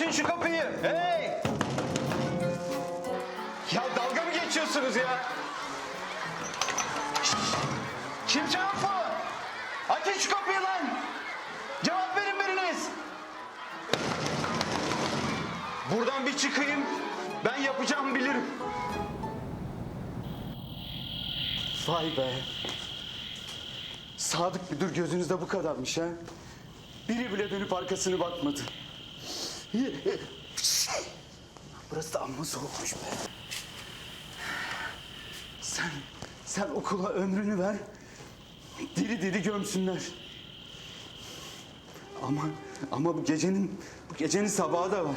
Açın şu kapıyı. Hey! Ya dalga mı geçiyorsunuz ya? Kimse yok mu? Açın şu kapıyı lan! Cevap verin biriniz! Buradan bir çıkayım. Ben yapacağımı bilirim. Vay be. Sadık müdür gözünüzde bu kadarmış ha. Biri bile dönüp arkasını bakmadı. Burası da amma soğukmuş be. Sen, sen okula ömrünü ver. Diri diri gömsünler. Ama, ama bu gecenin, bu gecenin sabahı da var.